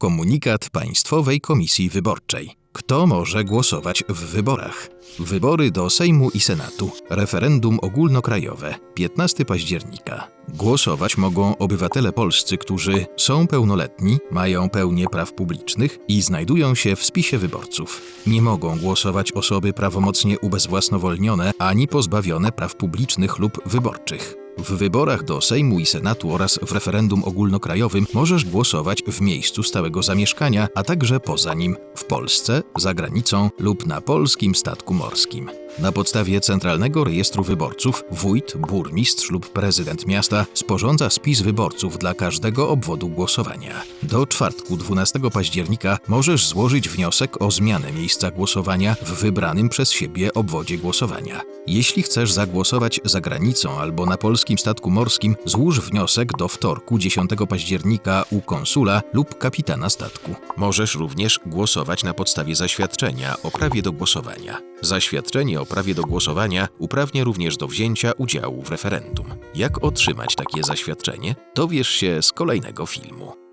Komunikat Państwowej Komisji Wyborczej. Kto może głosować w wyborach? Wybory do Sejmu i Senatu. Referendum ogólnokrajowe. 15 października. Głosować mogą obywatele polscy, którzy są pełnoletni, mają pełnię praw publicznych i znajdują się w spisie wyborców. Nie mogą głosować osoby prawomocnie ubezwłasnowolnione ani pozbawione praw publicznych lub wyborczych. W wyborach do Sejmu i Senatu oraz w referendum ogólnokrajowym możesz głosować w miejscu stałego zamieszkania, a także poza nim, w Polsce, za granicą lub na polskim statku morskim. Na podstawie Centralnego Rejestru Wyborców wójt, burmistrz lub prezydent miasta sporządza spis wyborców dla każdego obwodu głosowania. Do czwartku 12 października możesz złożyć wniosek o zmianę miejsca głosowania w wybranym przez siebie obwodzie głosowania. Jeśli chcesz zagłosować za granicą albo na polskim statku morskim, złóż wniosek do wtorku 10 października u konsula lub kapitana statku. Możesz również głosować na podstawie zaświadczenia o prawie do głosowania. Zaświadczenie o prawie do głosowania uprawnia również do wzięcia udziału w referendum. Jak otrzymać takie zaświadczenie? Dowiesz się z kolejnego filmu.